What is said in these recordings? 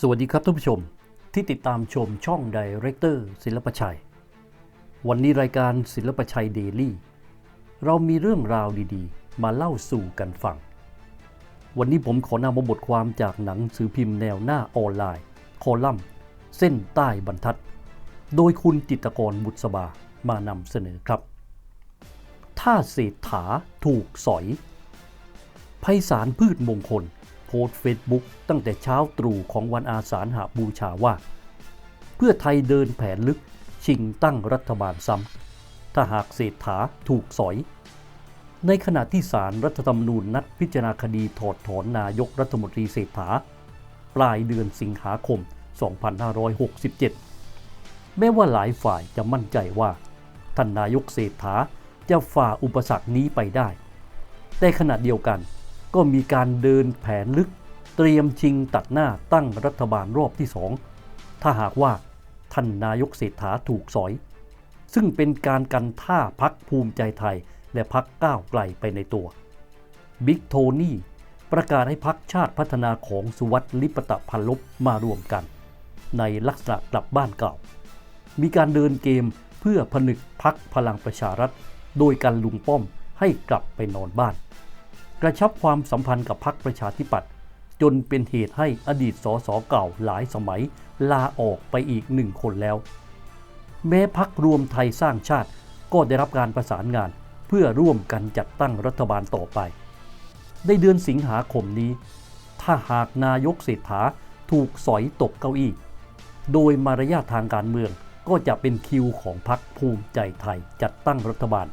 สวัสดีครับท่านผู้ชมที่ติดตามชมช่องไดเรคเตอร์ศิลปชัย วันนี้รายการศิลปชัยเดลี่ เรามีเรื่องราวดีๆ มาเล่าสู่กันฟัง วันนี้ผมขอนำมาบทความจากหนังสือพิมพ์แนวหน้าออนไลน์ คอลัมน์ เส้นใต้บรรทัด โดยคุณจิตกรบุษบามานำเสนอครับ ถ้าเศรษฐาถูกสอยไพศาลพืชมงคล โพสต์เฟซบุ๊กตั้งแต่เช้าตรู่ของวันอาสาฬหาบูชาว่า เพื่อไทยเดินแผนลึกชิงตั้งรัฐบาลซ้ำ ถ้าหากเศรษฐาถูกสอย ในขณะที่ศาลรัฐธรรมนูญนัดพิจารณาคดีถอดถอนนายกรัฐมนตรีเศรษฐา ปลายเดือนสิงหาคม 2567 แม้ว่าหลายฝ่ายจะมั่นใจว่า ท่านนายกเศรษฐาจะฝ่าอุปสรรคนี้ไปได้ แต่ขณะเดียวกัน ก็มีการเดินแผนลึก เตรียมชิงตัดหน้าตั้งรัฐบาลรอบที่สองถ้าหากว่าท่านนายกเศรษฐาถูกสอย ซึ่งเป็นการกันท่าพักภูมิใจไทยและพักก้าวไกลไปในตัวบิ๊กโทนี่ประกาศให้พักชาติพัฒนาของสุวัสดิ์ลิปตะพันลบมารวมกัน ในลักษณะกลับบ้านเก่า มีการเดินเกมเพื่อผนึกพักพลังประชารัฐ โดยการลุงป้อมให้กลับไปนอนบ้าน กระชับความสัมพันธ์กับพรรคประชาธิปัตย์จนเป็นเหตุให้อดีตสสเก่าหลายสมัย ลาออกไปอีกหนึ่งคนแล้ว แม้พักรวมไทยสร้างชาติก็ได้รับการประสานงาน เพื่อร่วมกันจัดตั้งรัฐบาลต่อไป ในเดือนสิงหาคมนี้ ถ้าหากนายกเศรษฐาถูกสอยตกเก้าอี้ โดยมารยาททางการเมืองก็จะเป็นคิวของพรรคภูมิใจไทยจัดตั้งรัฐบาล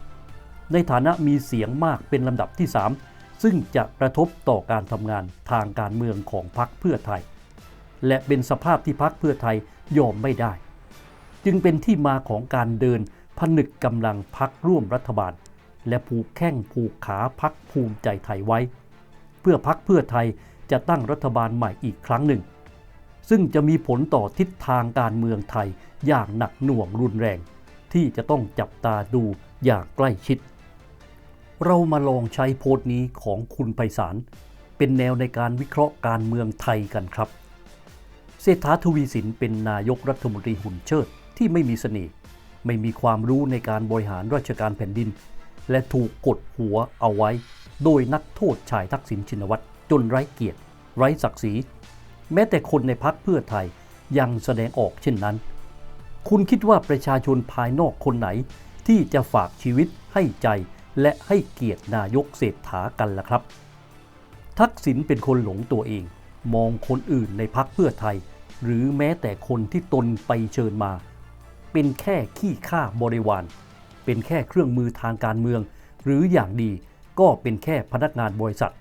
ในฐานะมีเสียงมากเป็นลำดับที่3 ซึ่งจะกระทบต่อการทำงานทางการเมืองของพรรคเพื่อไทย และเป็นสภาพที่พรรคเพื่อไทยยอมไม่ได้ จึงเป็นที่มาของการเดินผนึกกำลังพักร่วมรัฐบาล และผูกแข้งผูกขาพักภูมิใจไทยไว้ เพื่อพักเพื่อไทยจะตั้งรัฐบาลใหม่อีกครั้งหนึ่ง ซึ่งจะมีผลต่อทิศทางการเมืองไทยอย่างหนักหน่วงรุนแรง ที่จะต้องจับตาดูอย่างใกล้ชิด เรามาลองใช้โพสต์นี้ของคุณไพศาลเป็นแนวในการวิเคราะห์การเมืองไทยกันครับ เศรษฐาทวีสินเป็นนายกรัฐมนตรีหุ่นเชิดที่ไม่มีเสน่ห์ไม่มีความรู้ในการบริหารราชการแผ่นดิน และถูกกดหัวเอาไว้ โดยนักโทษชายทักษิณชินวัตรจนไร้เกียรติ ไร้ศักดิ์ศรีแม้แต่คนในพักเพื่อไทยยังแสดงออกเช่นนั้น คุณคิดว่าประชาชนภายนอกคนไหนที่จะฝากชีวิตให้ใจ และให้เกียรตินายกเศรษฐากันล่ะครับ ทักษิณเป็นคนหลงตัวเอง มองคนอื่นในพักเพื่อไทย หรือแม้แต่คนที่ตนไปเชิญมา เป็นแค่ขี้ข้าบริวาร เป็นแค่เครื่องมือทางการเมือง หรืออย่างดีก็เป็นแค่พนักงานบริษัท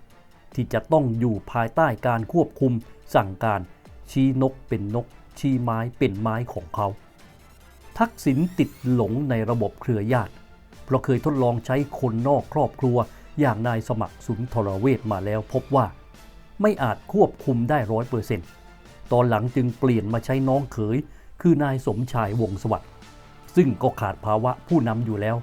ที่จะต้องอยู่ภายใต้การควบคุม สั่งการ ชี้นกเป็นนก ชี้ไม้เป็นไม้ของเขา ทักษิณติดหลงในระบบเครือญาติ เราเคยทดลองใช้คนนอกครอบครัว อย่างนายสมัครสุนทรเวชมาแล้วพบว่า ไม่อาจควบคุมได้ร้อยเปอร์เซ็นต์ตอนหลังจึงเปลี่ยนมาใช้น้องเขย คือนายสมชายวงสวัสดิ์ซึ่งก็ขาดภาวะผู้นำอยู่แล้ว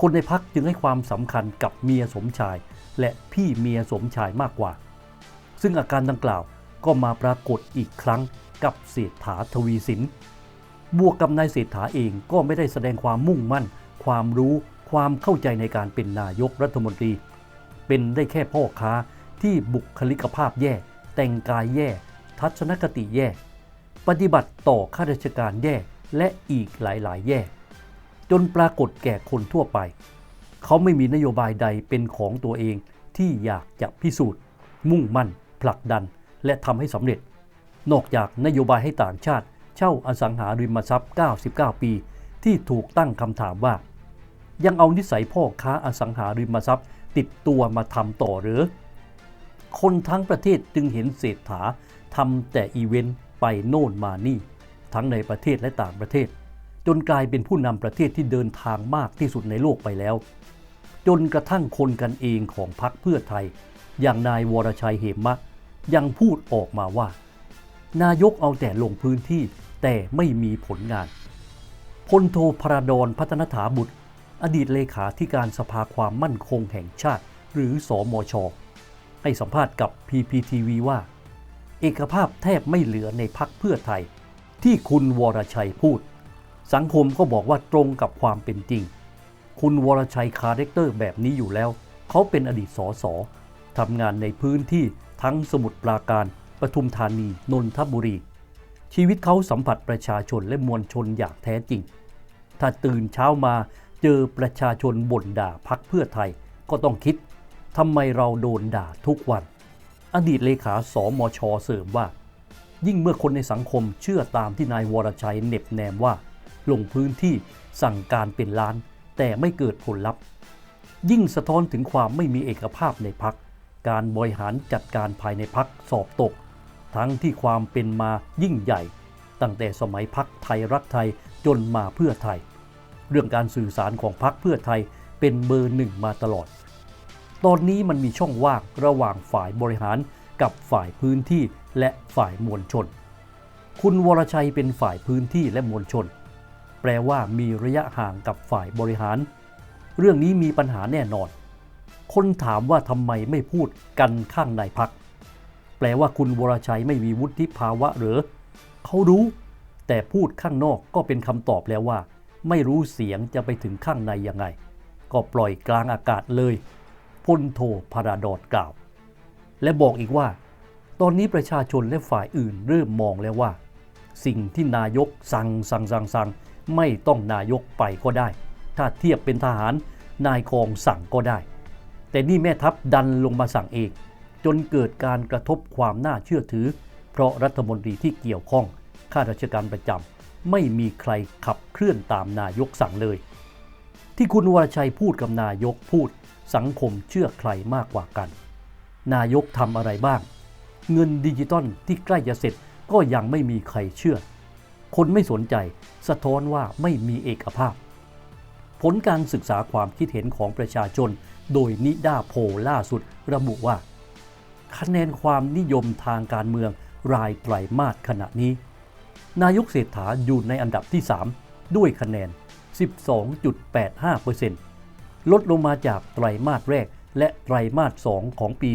คนในพักจึงให้ความสำคัญกับเมียสมชาย และพี่เมียสมชายมากกว่า ซึ่งอาการดังกล่าวก็มาปรากฏอีกครั้งกับเศรษฐาทวีสิน บวกกับนายเศรษฐาเองก็ไม่ได้แสดงความมุ่งมั่น ความรู้ความเข้าใจในการเป็นนายกรัฐมนตรี เป็นได้แค่พ่อค้าที่บุคลิกภาพแย่ แต่งกายแย่ ทัศนคติแย่ ปฏิบัติต่อข้าราชการแย่และอีกหลายๆ แย่ จนปรากฏแก่คนทั่วไป เขาไม่มีนโยบายใดเป็นของตัวเองที่อยากจะพิสูจน์ มุ่งมั่น ผลักดัน และทำให้สำเร็จ นอกจากนโยบายให้ต่างชาติ เช่าอสังหาริมทรัพย์ 99 ปี ที่ถูกตั้งคำถามว่า ยังเอานิสัยพ่อค้าอสังหาริมทรัพย์ ติดตัวมาทำต่อหรือ คนทั้งประเทศจึงเห็นเศรษฐาทำแต่อีเวนต์ไปโน่นมานี่ ทั้งในประเทศและต่างประเทศ จนกลายเป็นผู้นำประเทศที่เดินทางมากที่สุดในโลกไปแล้ว จนกระทั่งคนกันเองของพรรคเพื่อไทย อย่างนายวรชัยเหมมะยังพูดออกมาว่า นายกเอาแต่ลงพื้นที่แต่ไม่มีผลงาน พลโทพระดอนพัฒนถาบุตร อดีตเลขาธิการสภาความมั่นคงแห่งชาติ หรือสอมชให้สัมภาษณ์กับ PPTV ว่า เอกภาพแทบไม่เหลือในพักเพื่อไทย ที่คุณวรชัยพูด สังคมก็บอกว่าตรงกับความเป็นจริง คุณวรชัยคาแรคเตอร์แบบนี้อยู่แล้ว เขาเป็นอดีตสสทำงานในพื้นที่ทั้งสมุทรปราการปทุมธานีนนทบุรี ชีวิตเขาสัมผัสประชาชนและมวลชนอย่างแท้จริง ถ้าตื่นเช้ามาเจอประชาชนบ่นด่าพักเพื่อไทยก็ต้องคิดทำไมเราโดนด่าทุกวัน อดีตเลขาสอมชเสริมว่า ยิ่งเมื่อคนในสังคมเชื่อตามที่นายวรชัยเน็บแนมว่า ลงพื้นที่สั่งการเป็นล้าน แต่ไม่เกิดผลลัพธ์ ยิ่งสะท้อนถึงความไม่มีเอกภาพในพัก การบริหารจัดการภายในพักสอบตก ทั้งที่ความเป็นมายิ่งใหญ่ ตั้งแต่สมัยพักไทยรักไทย จนมาเพื่อไทย เรื่องการสื่อสารของพักเพื่อไทยเป็นเบอร์หนึ่งมาตลอด ตอนนี้มันมีช่องว่างระหว่างฝ่ายบริหารกับฝ่ายพื้นที่และฝ่ายมวลชน คุณวรชัยเป็นฝ่ายพื้นที่และมวลชน แปลว่ามีระยะห่างกับฝ่ายบริหาร เรื่องนี้มีปัญหาแน่นอน คนถามว่าทำไมไม่พูดกันข้างในพัก แปลว่าคุณวรชัยไม่มีวุฒิภาวะหรือ เขารู้ แต่พูดข้างนอกก็เป็นคำตอบแล้วว่า ไม่รู้เสียงจะไปถึงข้างในยังไง ก็ปล่อยกลางอากาศเลยพลโทพาราดอดกล่าว และบอกอีกว่า ตอนนี้ประชาชนและฝ่ายอื่นเริ่มมองแล้วว่า สิ่งที่นายกสั่งสั่งสั่งสั่งไม่ต้องนายกไปก็ได้ ถ้าเทียบเป็นทหารนายกองสั่งก็ได้ แต่นี่แม่ทัพดันลงมาสั่งเอง จนเกิดการกระทบความน่าเชื่อถือ เพราะรัฐมนตรีที่เกี่ยวข้อง ข้าราชการประจำไม่มีใครขับเคลื่อนตามนายกสั่งเลย ที่คุณวรชัยพูดกับนายกพูด สังคมเชื่อใครมากกว่ากัน นายกทำอะไรบ้าง เงินดิจิตอลที่ใกล้จะเสร็จก็ยังไม่มีใครเชื่อ คนไม่สนใจสะท้อนว่าไม่มีเอกภาพ ผลการศึกษาความคิดเห็นของประชาชน โดยนิด้าโพลล่าสุดระบุว่า คะแนนความนิยมทางการเมืองรายไตรมาสขณะนี้ นายกเศรษฐาอยู่ในอันดับที่ 3 ด้วยคะแนน 12.85%ลดลงมาจากไตรมาสแรกและไตรมาส 2 ของปี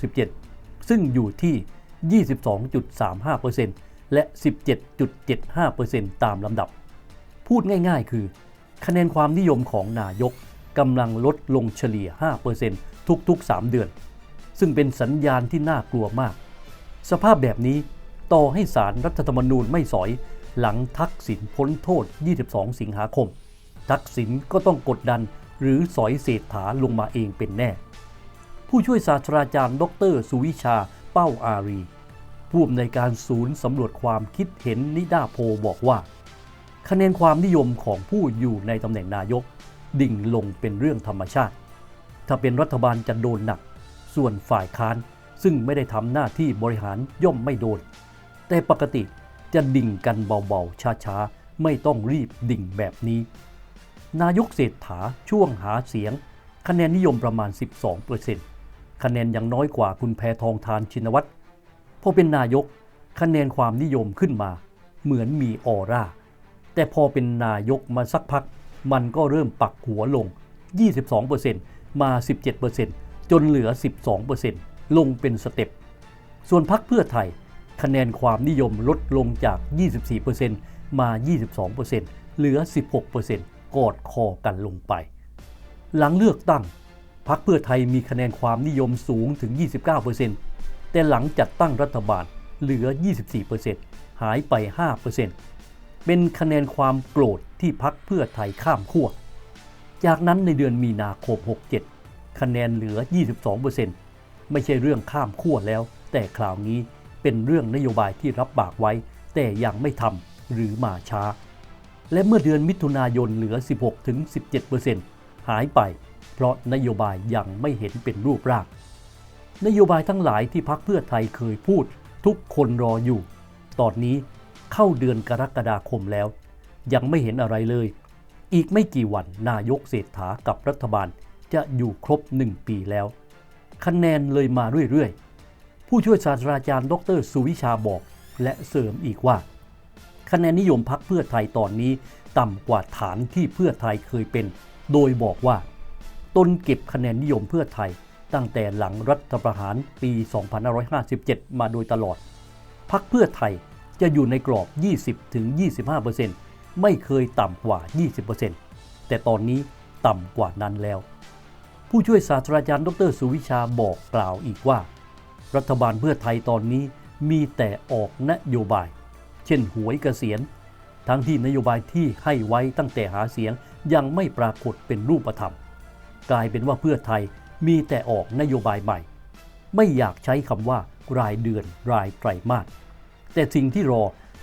2567 ซึ่งอยู่ที่ 22.35%และ 17.75%ตามลำดับ พูดง่ายๆ คือ คะแนนความนิยมของนายกกำลังลดลงเฉลี่ย 5%ทุกๆ 3 เดือน ซึ่งเป็นสัญญาณที่น่ากลัวมาก สภาพแบบนี้ ต่อให้สารรัฐธรรมนูญไม่สอย หลังทักษิณพ้นโทษ 22 สิงหาคม ทักษิณก็ต้องกดดันหรือสอยเศรษฐาลงมาเองเป็นแน่ ผู้ช่วยศาสตราจารย์ ดร สุวิชาเป้าอารี ผู้อำนวยการศูนย์สำรวจความคิดเห็นนิดาโพบอกว่า คะแนนความนิยมของผู้อยู่ในตำแหน่งนายก ดิ่งลงเป็นเรื่องธรรมชาติ ถ้าเป็นรัฐบาลจะโดนหนัก ส่วนฝ่ายค้านซึ่งไม่ได้ทำหน้าที่บริหารย่อมไม่โดน แต่ปกติจะดิ่งกันเบาๆ ช้าๆ ไม่ต้องรีบดิ่งแบบนี้ นายกเศรษฐาช่วงหาเสียง คะแนนนิยมประมาณ 12%คะแนนยังน้อยกว่าคุณแพทองทานชินวัตรพอเป็นนายกคะแนนความนิยมขึ้นมา เหมือนมีออร่า แต่พอเป็นนายกมาสักพัก มันก็เริ่มปักหัวลง 22%มา 17%จนเหลือ 12%ลงเป็นสเต็ป ส่วนพักเพื่อไทย คะแนนความนิยมลดลงจาก 24%มา 22%เหลือ 16%กอดคอกันลงไป หลังเลือกตั้งพักเพื่อไทยมีคะแนนความนิยมสูงถึง 29%แต่หลังจัดตั้งรัฐบาลเหลือ 24%หายไป 5%เป็นคะแนนความโกรธที่พักเพื่อไทยข้ามขั้ว จากนั้นในเดือนมีนาคม 67 คะแนนเหลือ 22%ไม่ใช่เรื่องข้ามขั้วแล้ว แต่คราวนี้ เป็นเรื่องนโยบายที่รับปากไว้ แต่ยังไม่ทำหรือมาช้า และเมื่อเดือนมิถุนายนเหลือ 16-17%หายไป เพราะนโยบายยังไม่เห็นเป็นรูปร่าง นโยบายทั้งหลายที่พักเพื่อไทยเคยพูด ทุกคนรออยู่ ตอนนี้เข้าเดือนกรกฎาคมแล้ว ยังไม่เห็นอะไรเลย อีกไม่กี่วันนายกเศรษฐากับรัฐบาลจะอยู่ครบหนึ่งปีแล้ว คะแนนเลยมาเรื่อยๆ ผู้ช่วยศาสตราจารย์ ดร สุวิชาบอก และเสริมอีกว่า คะแนนนิยมพักเพื่อไทยตอนนี้ ต่ำกว่าฐานที่เพื่อไทยเคยเป็น โดยบอกว่า ตนเก็บคะแนนนิยมเพื่อไทย ตั้งแต่หลังรัฐประหารปี 2557 มาโดยตลอด พักเพื่อไทยจะอยู่ในกรอบ 20-25%ไม่เคยต่ำกว่า 20%แต่ตอนนี้ต่ำกว่านั้นแล้ว ผู้ช่วยศาสตราจารย์ ดร สุวิชาบอกกล่าวอีกว่า รัฐบาลเพื่อไทยตอนนี้มีแต่ออกนโยบาย เช่นหวยเกษียณ ทั้งที่นโยบายที่ให้ไว้ตั้งแต่หาเสียงยังไม่ปรากฏเป็นรูปธรรม กลายเป็นว่าเพื่อไทยมีแต่ออกนโยบายใหม่ ไม่อยากใช้คำว่ารายเดือนรายไตรมาสแต่สิ่งที่รอ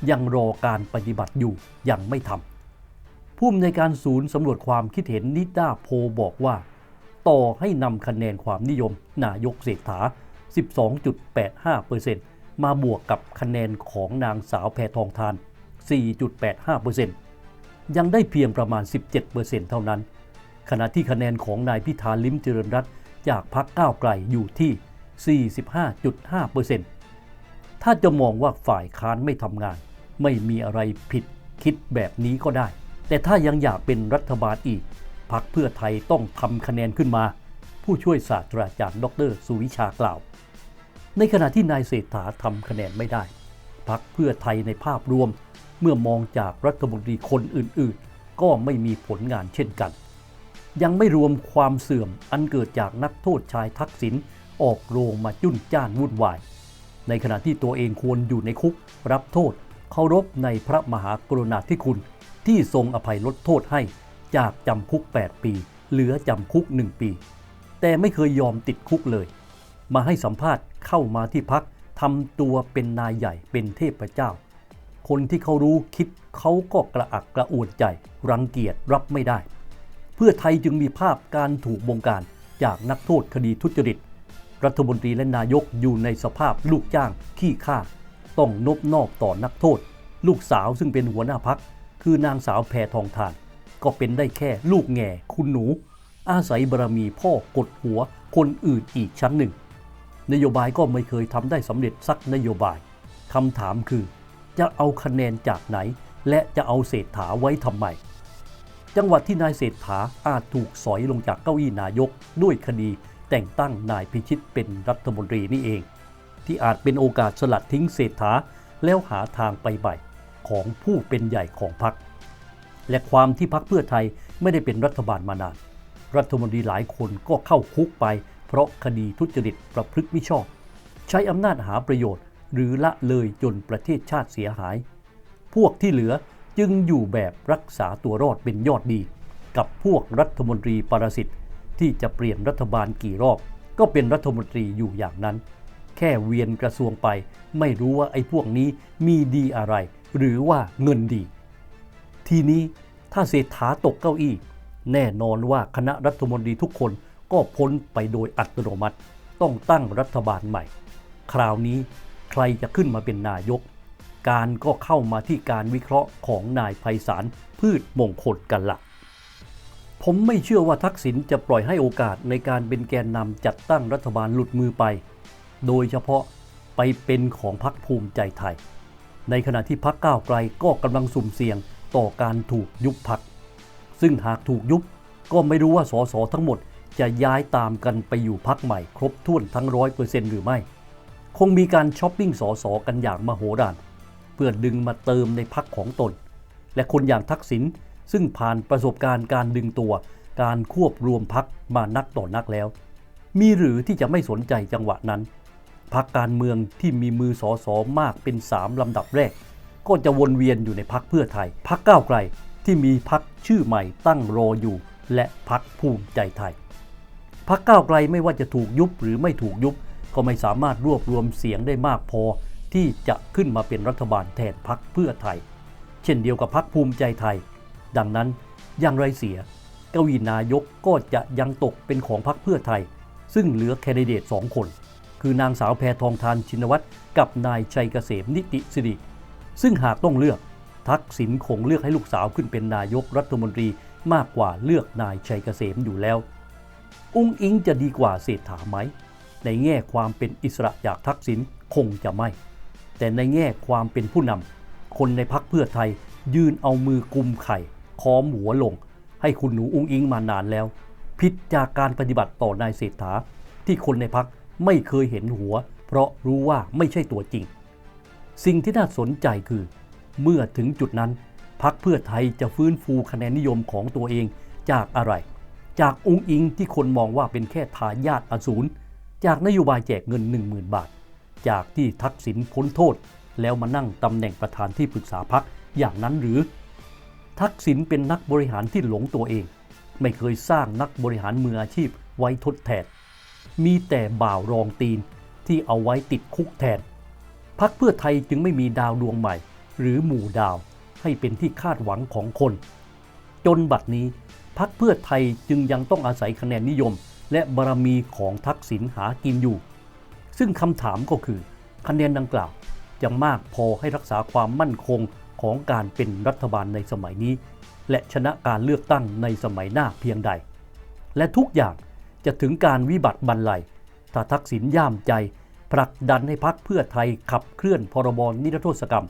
ยังรอการปฏิบัติอยู่ยังไม่ทำผู้อำนวยการศูนย์สำรวจความคิดเห็นนิด้าโพบอกว่า ต่อให้นำคะแนนความนิยมนายกเศรษฐา 12.85%มาบวกกับคะแนนของนางสาวแพทองทาน 4.85%ยังได้เพียงประมาณ 17%เท่านั้น ขณะที่คะแนนของนายพิธาลิมเจริญรัตจากพรรคก้าวไกลอยู่ที่ 45.5%ถ้าจะมองว่าฝ่ายค้านไม่ทำงาน ไม่มีอะไรผิดคิดแบบนี้ก็ได้ แต่ถ้ายังอยากเป็นรัฐบาลอีกพรรคเพื่อไทยต้องทำคะแนนขึ้นมา ผู้ช่วยศาสตราจารย์ดรสุวิชากล่าว ในขณะที่นายเศรษฐาทำคะแนนไม่ได้พรรคเพื่อไทยในภาพรวม เมื่อมองจากรัฐมนตรีคนอื่นๆ ก็ไม่มีผลงานเช่นกัน ยังไม่รวมความเสื่อมอันเกิดจากนักโทษชายทักษิณออกโรงมาจุ้นจ้านวุ่นวาย ในขณะที่ตัวเองควรอยู่ในคุก รับโทษเคารพในพระมหากรุณาธิคุณ ที่ทรงอภัยลดโทษให้จากจำคุก 8 ปี เหลือจำคุก 1 ปี แต่ไม่เคยยอมติดคุกเลย มาให้สัมภาษณ์เข้ามาที่พักทำตัวเป็นนายใหญ่เป็นเทพเจ้า คนที่เขารู้คิดเขาก็กระอักกระอ่วนใจ รังเกียจรับไม่ได้ เพื่อไทยจึงมีภาพการถูกบงการจากนักโทษคดีทุจริต รัฐมนตรีและนายกอยู่ในสภาพลูกจ้างขี้ข้าต้องนบนอบต่อนักโทษ ลูกสาวซึ่งเป็นหัวหน้าพักคือนางสาวแพทองทาน ก็เป็นได้แค่ลูกแง่คุณหนู อาศัยบารมีพ่อกดหัวคนอื่นอีกชั้นหนึ่ง นโยบายก็ไม่เคยทำได้สำเร็จสักนโยบายคำถามคือ จะเอาคะแนนจากไหน และจะเอาเศรษฐาไว้ทำไม จังหวัดที่นายเศรษฐาอาจถูกสอยลงจากเก้าอี้นายกด้วยคดีแต่งตั้งนายพิชิตเป็นรัฐมนตรีนี่เอง ที่อาจเป็นโอกาสสลัดทิ้งเศรษฐาแล้วหาทางไปใหม่ของผู้เป็นใหญ่ของพรรคและความที่พรรคเพื่อไทยไม่ได้เป็นรัฐบาลมานาน รัฐมนตรีหลายคนก็เข้าคุกไป เพราะคดีทุจริตประพฤติมิชอบ ใช้อำนาจหาประโยชน์ หรือละเลยจนประเทศชาติเสียหาย พวกที่เหลือจึงอยู่แบบรักษาตัวรอดเป็นยอดดี กับพวกรัฐมนตรีปรสิตที่จะเปลี่ยนรัฐบาลกี่รอบ ก็เป็นรัฐมนตรีอยู่อย่างนั้น แค่เวียนกระทรวงไป ไม่รู้ว่าไอ้พวกนี้มีดีอะไร หรือว่าเงินดี ทีนี้ถ้าเศรษฐาตกเก้าอี้ แน่นอนว่าคณะรัฐมนตรีทุกคนก็พ้นไปโดยอัตโนมัติ ต้องตั้งรัฐบาลใหม่ คราวนี้ใครจะขึ้นมาเป็นนายก การก็เข้ามาที่การวิเคราะห์ของนายไพศาลพืชมงคลกันละผมไม่เชื่อว่าทักษิณจะปล่อยให้โอกาสในการเป็นแกนนำจัดตั้งรัฐบาลหลุดมือไป โดยเฉพาะไปเป็นของพรรคภูมิใจไทย ในขณะที่พรรคก้าวไกลก็กำลังสุ่มเสี่ยงต่อการถูกยุบพรรค ซึ่งหากถูกยุบก็ไม่รู้ว่าสสทั้งหมดจะย้ายตามกันไปอยู่พักใหม่ครบถ้วนทั้งร้อยเปอร์เซ็นต์หรือไม่ คงมีการช้อปปิ้งสสกันอย่างมโหฬารเพื่อดึงมาเติมในพักของตน และคนอย่างทักษิณซึ่งผ่านประสบการณ์การดึงตัว การควบรวมพักมานักต่อนักแล้ว มีหรือที่จะไม่สนใจจังหวะนั้นพักการเมืองที่มีมือสอสอมากเป็นสามลำดับแรก ก็จะวนเวียนอยู่ในพักเพื่อไทย พักก้าวไกล ที่มีพักชื่อใหม่ตั้งรออยู่ และพักภูมิใจไทย พักก้าวไกลไม่ว่าจะถูกยุบหรือไม่ถูกยุบ ก็ไม่สามารถรวบรวมเสียงได้มากพอ ที่จะขึ้นมาเป็นรัฐบาลแทนพักเพื่อไทย เช่นเดียวกับพักภูมิใจไทย ดังนั้นอย่างไรเสียเก้าอี้นายกก็จะยังตกเป็นของพักเพื่อไทย ซึ่งเหลือแคนดิเดตสองคน คือนางสาวแพทองทานชินวัตรกับนายชัยเกษมนิติสิริซึ่งหากต้องเลือก ทักษิณคงเลือกให้ลูกสาวขึ้นเป็นนายกรัฐมนตรีมากกว่าเลือกนายชัยเกษมอยู่แล้ว อุ้งอิงจะดีกว่าเศรษฐาไหม ในแง่ความเป็นอิสระจากทักษิณคงจะไม่ แต่ในแง่ความเป็นผู้นำคนในพักเพื่อไทยยืนเอามือกุมไข่ค้อมหัวลง ให้คุณหนูอุ้งอิงมานานแล้ว ผิดจากการปฏิบัติต่อนายเศรษฐาที่คนในพักไม่เคยเห็นหัว เพราะรู้ว่าไม่ใช่ตัวจริง สิ่งที่น่าสนใจคือ เมื่อถึงจุดนั้นพักเพื่อไทยจะฟื้นฟูคะแนนนิยมของตัวเองจากอะไร จากองค์อิงที่คนมองว่าเป็นแค่ทายาทอสูรจากนโยบายแจกเงิน 10,000 บาท จากที่ทักษิณพ้นโทษ แล้วมานั่งตำแหน่งประธานที่ปรึกษาพักอย่างนั้นหรือ ทักษิณเป็นนักบริหารที่หลงตัวเอง ไม่เคยสร้างนักบริหารมืออาชีพไว้ทดแทน มีแต่บ่าวรองตีนที่เอาไว้ติดคุกแทนพักเพื่อไทยจึงไม่มีดาวดวงใหม่ หรือหมู่ดาวให้เป็นที่คาดหวังของคน จนบัดนี้พักเพื่อไทยจึงยังต้องอาศัยคะแนนนิยม และบารมีของทักษิณหากินอยู่ ซึ่งคำถามก็คือ คะแนนดังกล่าวจะมากพอให้รักษาความมั่นคงของการเป็นรัฐบาลในสมัยนี้ และชนะการเลือกตั้งในสมัยหน้าเพียงใด และทุกอย่างจะถึงการวิบัติบรรลัยถ้าทักษิณย่ามใจผลักดันให้พักเพื่อไทยขับเคลื่อนพรบนิรโทษกรรม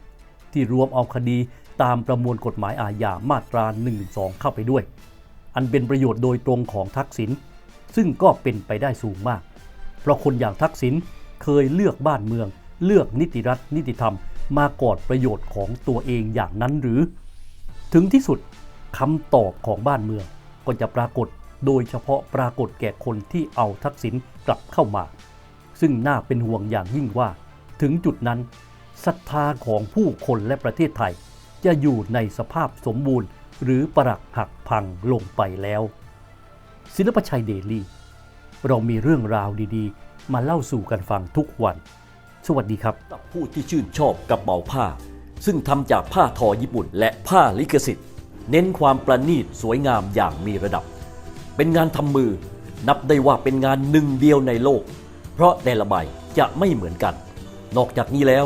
ที่รวมเอาคดีตามประมวลกฎหมายอาญามาตรา 112 เข้าไปด้วย อันเป็นประโยชน์โดยตรงของทักษิณซึ่งก็เป็นไปได้สูงมาก เพราะคนอย่างทักษิณเคยเลือกบ้านเมือง เลือกนิติรัฐนิติธรรม มากอดประโยชน์ของตัวเองอย่างนั้นหรือ ถึงที่สุดคำตอบของบ้านเมืองก็จะปรากฏโดยเฉพาะปรากฏแก่คนที่เอาทักษิณกลับเข้ามา ซึ่งน่าเป็นห่วงอย่างยิ่งว่า ถึงจุดนั้น ศรัทธาของผู้คนและประเทศไทย จะอยู่ในสภาพสมบูรณ์ หรือปรักหักพังลงไปแล้ว ศิลปชัยเดลี่ เรามีเรื่องราวดีๆ มาเล่าสู่กันฟังทุกวัน สวัสดีครับ ผู้ที่ชื่นชอบกระเป๋าผ้า ซึ่งทำจากผ้าทอญี่ปุ่น และผ้าลิขสิทธิ์ เน้นความประณีตสวยงามอย่างมีระดับ เป็นงานทำมือนับได้ว่าเป็นงานหนึ่งเดียวในโลก เพราะแต่ละใบจะไม่เหมือนกัน นอกจากนี้แล้ว